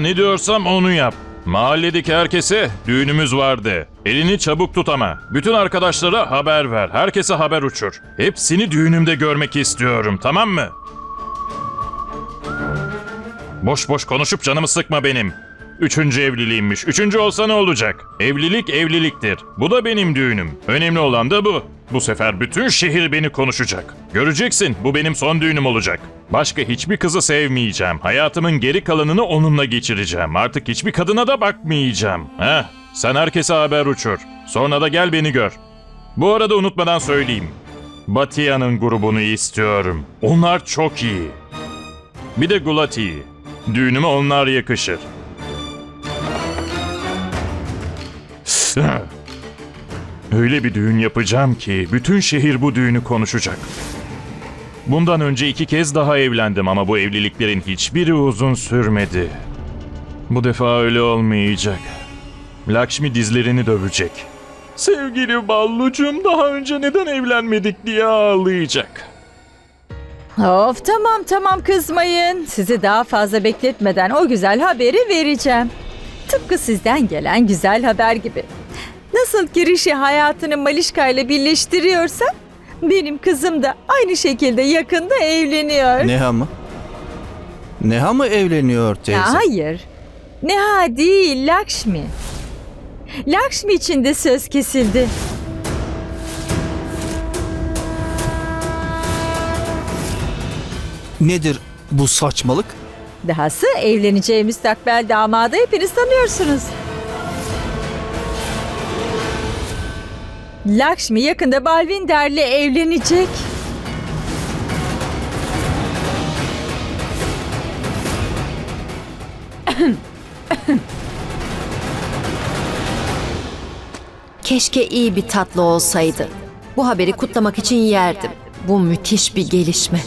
Ne diyorsam onu yap. Mahalledeki herkese düğünümüz vardı. Elini çabuk tut ama. Bütün arkadaşlara haber ver. Herkese haber uçur. Hepsini düğünümde görmek istiyorum tamam mı? Boş boş konuşup canımı sıkma benim. Üçüncü evliliğimmiş. Üçüncü olsa ne olacak? Evlilik evliliktir. Bu da benim düğünüm. Önemli olan da bu. Bu sefer bütün şehir beni konuşacak. Göreceksin bu benim son düğünüm olacak. Başka hiçbir kızı sevmeyeceğim. Hayatımın geri kalanını onunla geçireceğim. Artık hiçbir kadına da bakmayacağım. Heh, sen herkese haber uçur. Sonra da gel beni gör. Bu arada unutmadan söyleyeyim. Batia'nın grubunu istiyorum. Onlar çok iyi. Bir de Gulati'yi. Düğünüme onlar yakışır. Öyle bir düğün yapacağım ki bütün şehir bu düğünü konuşacak. Bundan önce iki kez daha evlendim ama bu evliliklerin hiçbiri uzun sürmedi. Bu defa öyle olmayacak. Lakshmi dizlerini dövecek. Sevgili Ballucum daha önce neden evlenmedik diye ağlayacak. Of tamam tamam kızmayın. Sizi daha fazla bekletmeden o güzel haberi vereceğim. Tıpkı sizden gelen güzel haber gibi. Nasıl ki Rishi hayatını Malişka ile birleştiriyorsa benim kızım da aynı şekilde yakında evleniyor. Neha mı? Neha mı evleniyor teyze? Ya hayır. Neha değil Lakshmi. Lakshmi için de söz kesildi. Nedir bu saçmalık? Dahası evleneceği müstakbel damadı hepiniz tanıyorsunuz. Lakshmi yakında Balvinder'le evlenecek. Keşke iyi bir tatlı olsaydı. Bu haberi kutlamak için yerdim. Bu müthiş bir gelişme.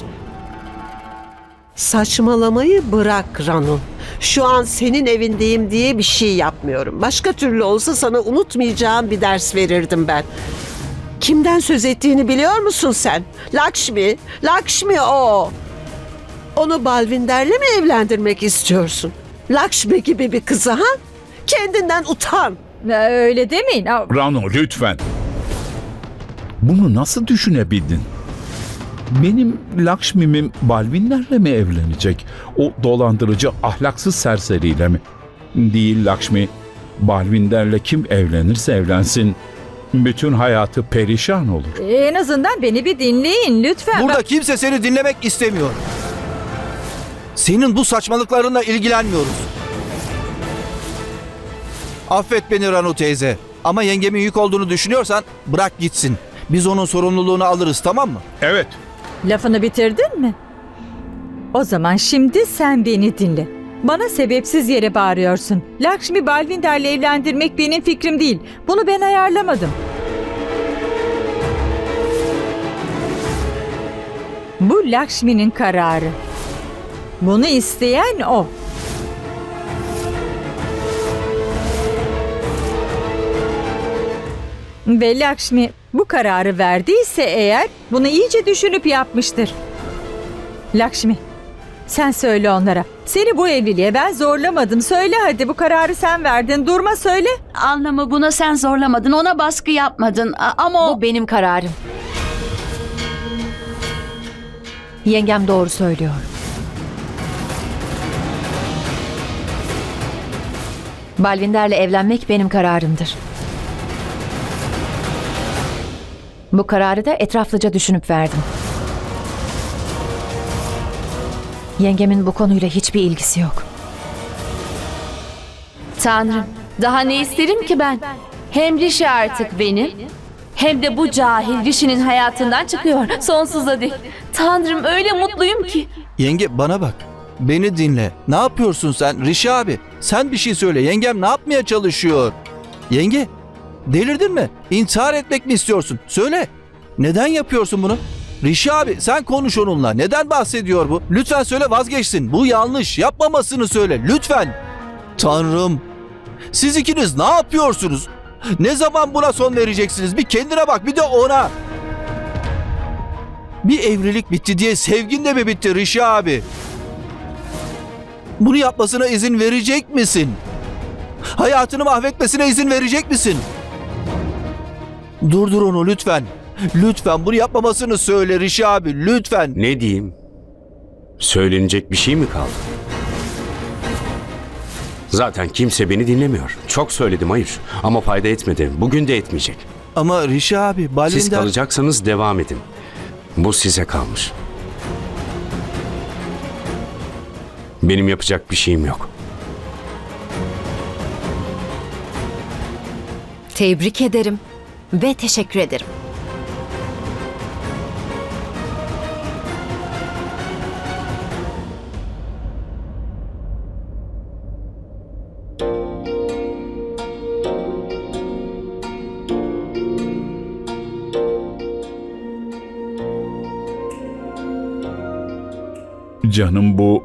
Saçmalamayı bırak Ranu. Şu an senin evindeyim diye bir şey yapmıyorum. Başka türlü olsa sana unutmayacağım bir ders verirdim ben. Kimden söz ettiğini biliyor musun sen? Lakshmi, Lakshmi o. Onu Balvinder'le mi evlendirmek istiyorsun? Lakshmi gibi bir kızı ha? Kendinden utan. Öyle demeyin. Rano lütfen. Bunu nasıl düşünebildin? Benim Lakshmi'mim Balvinlerle mi evlenecek? O dolandırıcı ahlaksız serseriyle mi? Değil Lakshmi. Balvinderle kim evlenirse evlensin. Bütün hayatı perişan olur. en azından beni bir dinleyin lütfen. Burada kimse seni dinlemek istemiyor. Senin bu saçmalıklarınla ilgilenmiyoruz. Affet beni Ranu teyze. Ama yengemin yük olduğunu düşünüyorsan bırak gitsin. Biz onun sorumluluğunu alırız tamam mı? Evet, Lafını bitirdin mi? O zaman şimdi sen beni dinle. Bana sebepsiz yere bağırıyorsun. Lakshmi Balvinder'le evlendirmek benim fikrim değil. Bunu ben ayarlamadım. Bu Lakshmi'nin kararı. Bunu isteyen o. Ve Lakshmi bu kararı verdiyse eğer bunu iyice düşünüp yapmıştır. Lakshmi sen söyle onlara. Seni bu evliliğe ben zorlamadım. Söyle hadi bu kararı sen verdin. Durma söyle. Anlamı buna sen zorlamadın, ona baskı yapmadın. A- Ama o... Bu benim kararım. Yengem doğru söylüyor. Balvinder'le evlenmek benim kararımdır. Bu kararı da etraflıca düşünüp verdim. Yengemin bu konuyla hiçbir ilgisi yok. Tanrım, daha ne isterim ki ben? Hem Rişi artık benim, hem de bu cahil Rişi'nin hayatından çıkıyor. Sonsuza dek. Tanrım öyle mutluyum ki. Yenge bana bak. Beni dinle. Ne yapıyorsun sen Rişi abi? Sen bir şey söyle. Yengem ne yapmaya çalışıyor? Yenge delirdin mi? İntihar etmek mi istiyorsun? Söyle. Neden yapıyorsun bunu? Rişi abi sen konuş onunla. Neden bahsediyor bu? Lütfen söyle vazgeçsin. Bu yanlış. Yapmamasını söyle. Lütfen. Tanrım. Siz ikiniz ne yapıyorsunuz? Ne zaman buna son vereceksiniz? Bir kendine bak bir de ona. Bir evlilik bitti diye sevgin de mi bitti Rişi abi? Bunu yapmasına izin verecek misin? Hayatını mahvetmesine izin verecek misin? Durdur onu lütfen. Lütfen bunu yapmamasını söyle Rişi abi lütfen. Ne diyeyim? Söylenecek bir şey mi kaldı? Zaten kimse beni dinlemiyor. Çok söyledim hayır ama fayda etmedi. Bugün de etmeyecek. Ama Rişi abi Siz Balvinder... kalacaksanız devam edin. Bu size kalmış. Benim yapacak bir şeyim yok. Tebrik ederim ve teşekkür ederim. Canım bu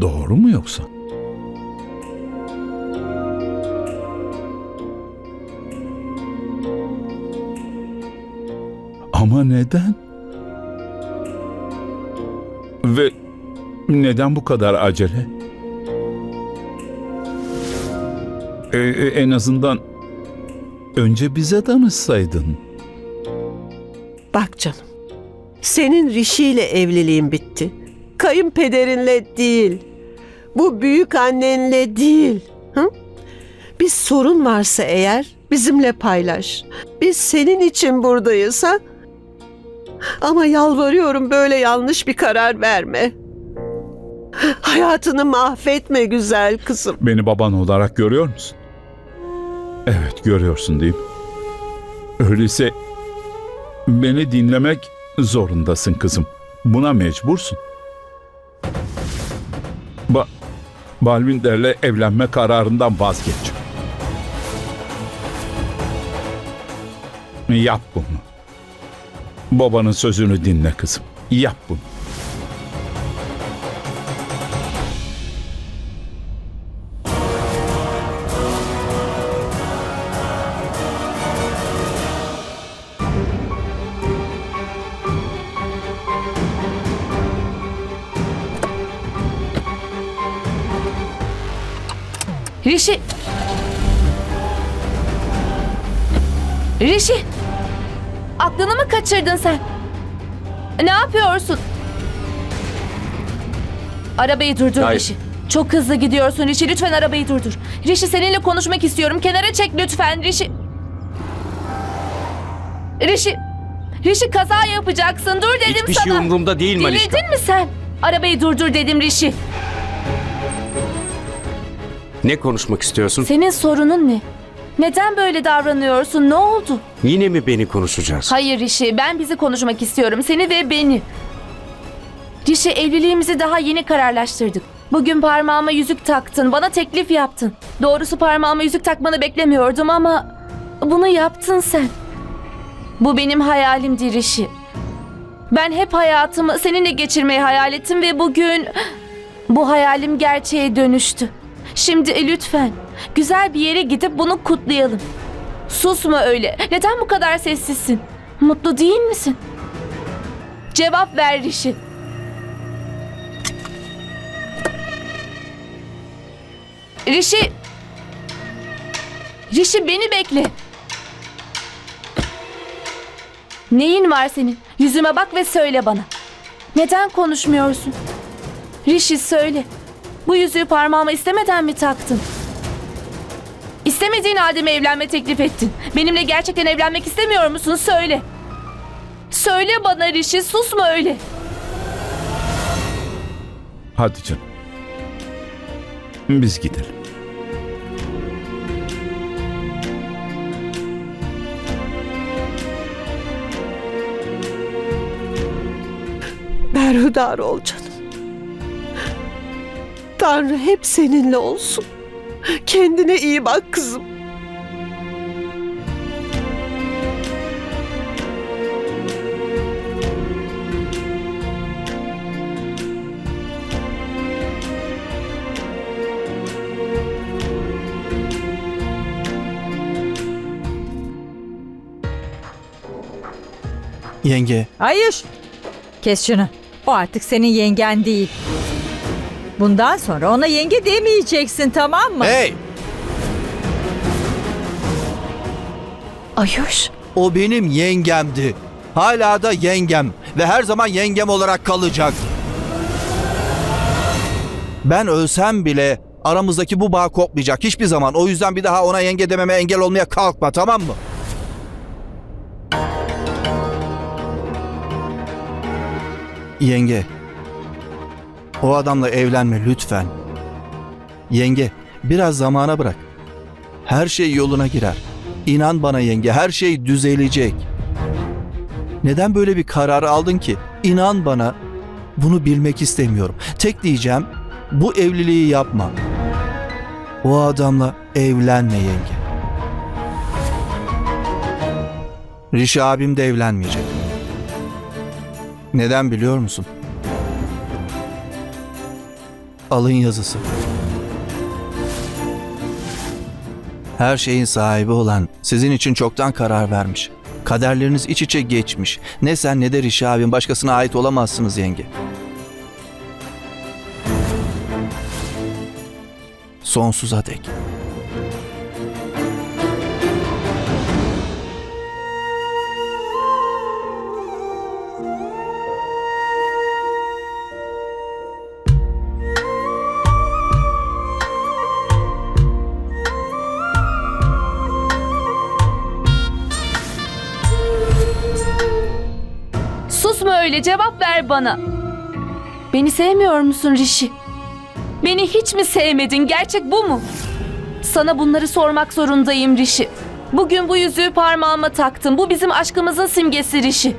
doğru mu yoksa? Ama neden? Ve neden bu kadar acele? Ee, en azından önce bize danışsaydın. Bak canım. Senin Rishi ile evliliğin bitti. Kayınpederinle değil. Bu büyük annenle değil. Hı? Bir sorun varsa eğer bizimle paylaş. Biz senin için buradayız ha? Ama yalvarıyorum böyle yanlış bir karar verme. Hayatını mahvetme güzel kızım. Beni baban olarak görüyor musun? Evet görüyorsun değil mi? Öyleyse beni dinlemek zorundasın kızım. Buna mecbursun. Ba Balvinder'le evlenme kararından vazgeç. Yap bunu. Babanın sözünü dinle kızım. Yap bunu. Rişi. Rişi. Aklını mı kaçırdın sen? Ne yapıyorsun? Arabayı durdur Hayır. Rişi. Çok hızlı gidiyorsun Rişi. Lütfen arabayı durdur. Rişi seninle konuşmak istiyorum. Kenara çek lütfen Rişi. Rişi. Rişi kaza yapacaksın. Dur dedim Hiçbir sana. şey umurumda değil Malişka. Delirdin mi sen? Arabayı durdur dedim Rişi. Ne konuşmak istiyorsun? Senin sorunun ne? Neden böyle davranıyorsun? Ne oldu? Yine mi beni konuşacağız? Hayır Rişi, ben bizi konuşmak istiyorum. Seni ve beni. Rişi, evliliğimizi daha yeni kararlaştırdık. Bugün parmağıma yüzük taktın, bana teklif yaptın. Doğrusu parmağıma yüzük takmanı beklemiyordum ama... Bunu yaptın sen. Bu benim hayalimdi Rişi. Ben hep hayatımı seninle geçirmeyi hayal ettim ve bugün... Bu hayalim gerçeğe dönüştü. Şimdi e, lütfen güzel bir yere gidip bunu kutlayalım. Susma öyle. Neden bu kadar sessizsin? Mutlu değil misin? Cevap ver Rişi. Rişi. Rişi beni bekle. Neyin var senin? Yüzüme bak ve söyle bana. Neden konuşmuyorsun? Rişi söyle. Bu yüzüğü parmağıma istemeden mi taktın? İstemediğin halde mi evlenme teklif ettin? Benimle gerçekten evlenmek istemiyor musun? Söyle. Söyle bana Rişi, susma öyle. Hadi canım. Biz gidelim. Berhudar ol canım. Tanrı hep seninle olsun. Kendine iyi bak kızım. Yenge Hayır. Kes şunu. O artık senin yengen değil. Bundan sonra ona yenge demeyeceksin tamam mı? Hey! Ayuş. O benim yengemdi. Hala da yengem ve her zaman yengem olarak kalacak. Ben ölsem bile aramızdaki bu bağ kopmayacak hiçbir zaman. O yüzden bir daha ona yenge dememe engel olmaya kalkma tamam mı? Yenge. O adamla evlenme lütfen. Yenge, biraz zamana bırak. Her şey yoluna girer. İnan bana yenge, her şey düzelecek. Neden böyle bir karar aldın ki? İnan bana, bunu bilmek istemiyorum. Tek diyeceğim, bu evliliği yapma. O adamla evlenme yenge. Rişi abim de evlenmeyecek. Neden biliyor musun? Alın yazısı. Her şeyin sahibi olan sizin için çoktan karar vermiş. Kaderleriniz iç içe geçmiş. Ne sen ne de Rişi abim başkasına ait olamazsınız yenge. Sonsuza dek. Susma öyle cevap ver bana. Beni sevmiyor musun Rişi? Beni hiç mi sevmedin? Gerçek bu mu? Sana bunları sormak zorundayım Rişi. Bugün bu yüzüğü parmağıma taktım. Bu bizim aşkımızın simgesi Rişi.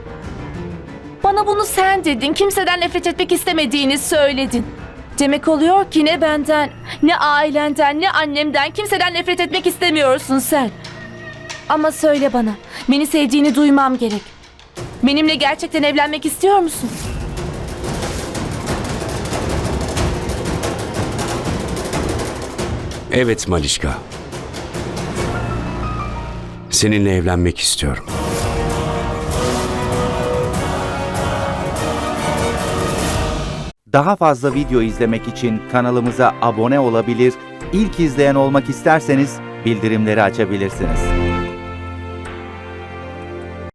Bana bunu sen dedin. Kimseden nefret etmek istemediğini söyledin. Demek oluyor ki ne benden, ne ailenden, ne annemden kimseden nefret etmek istemiyorsun sen. Ama söyle bana, beni sevdiğini duymam gerek. Benimle gerçekten evlenmek istiyor musun? Evet Malişka. Seninle evlenmek istiyorum. Daha fazla video izlemek için kanalımıza abone olabilir, ilk izleyen olmak isterseniz bildirimleri açabilirsiniz.